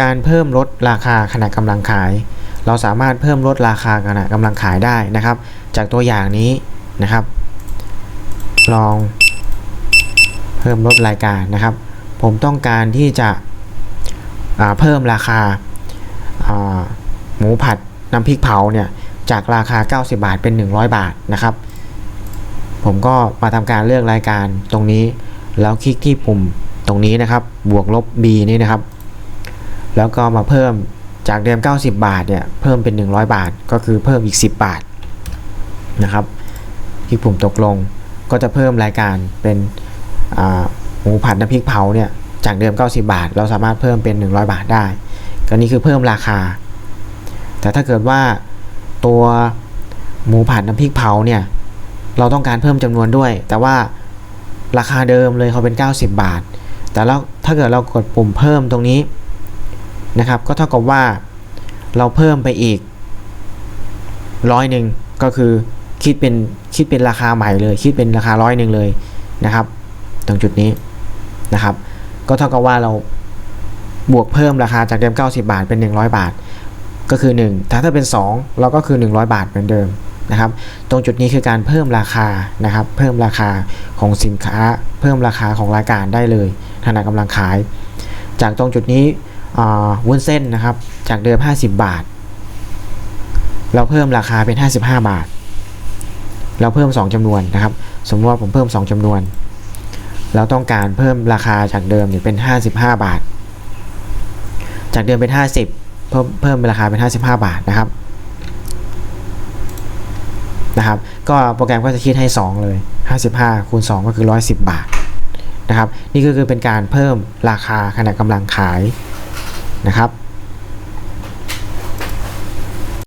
การเพิ่มลดราคาขณะกำลังขาย เราสามารถเพิ่มลดราคาขณะกำลังขายได้นะครับ จากตัวอย่างนี้นะครับ ลองเพิ่มลดรายการนะครับ ผมต้องการที่จะเพิ่มราคาอ่าหมูผัดน้ำพริกเผาเนี่ยจากราคา 90 บาทเป็น 100 บาทนะครับ ผมก็มาทำการเลือกรายการตรงนี้ แล้วคลิกที่ปุ่มตรงนี้นะครับ บวกลบ b นี่นะครับ แล้วก็มาเพิ่มจากเดิม 90 บาทเนี่ยเพิ่มเป็น 100 บาท ก็คือเพิ่มอีก 10 บาทนะครับคลิกปุ่มตกลงก็จะเพิ่มรายการเป็นหมูผัดน้ำพริกเผาเนี่ยจากเดิม 90 บาท เราสามารถเพิ่มเป็น 100 บาทได้ก็นี่คือเพิ่มราคา แต่ถ้าเกิดว่าตัวหมูผัดน้ำพริกเผาเนี่ยเราต้องการเพิ่มจำนวนด้วย แต่ว่าราคาเดิมเลยเขาเป็น 90 บาท แต่แล้วถ้าเกิดเรากดปุ่มเพิ่มตรงนี้ นะครับ ก็เท่ากับว่าเราเพิ่มไปอีกร้อยหนึ่งก็คือคิดเป็นคิดเป็นราคาใหม่เลย คิดเป็นราคาร้อยหนึ่งเลยนะครับ ตรงจุดนี้นะครับ ก็เท่ากับว่าเราบวกเพิ่มราคาจากเดิม90 บาทเป็น 100 บาท ก็คือ 1 ถ้าถ้าเป็น 2 เราก็คือ 100 บาทเหมือนเดิมนะครับ ตรงจุดนี้คือการเพิ่มราคานะครับ เพิ่มราคาของสินค้า เพิ่มราคาของรายการได้เลยขณะกำลังขาย จากตรงจุดนี้ วุ้นเส้นนะครับ จากเดิม 50 บาท เราเพิ่มราคาเป็น 55 บาท เราเพิ่ม 2จำนวนนะครับ สมมติว่าผมเพิ่ม 2จำนวน เราต้องการเพิ่มราคาจากเดิมเนี่ยเป็น 55 บาท จากเดิมเป็น 50 เพิ่มเพิ่มเป็นราคาเป็น 55 บาทนะครับนะครับ ก็โปรแกรมก็จะคิดให้ 2 เลย 55 คูณ 2 ก็คือ 110 บาทนะครับ นี่ก็คือเป็นการเพิ่มราคาขณะกำลังขาย นะครับ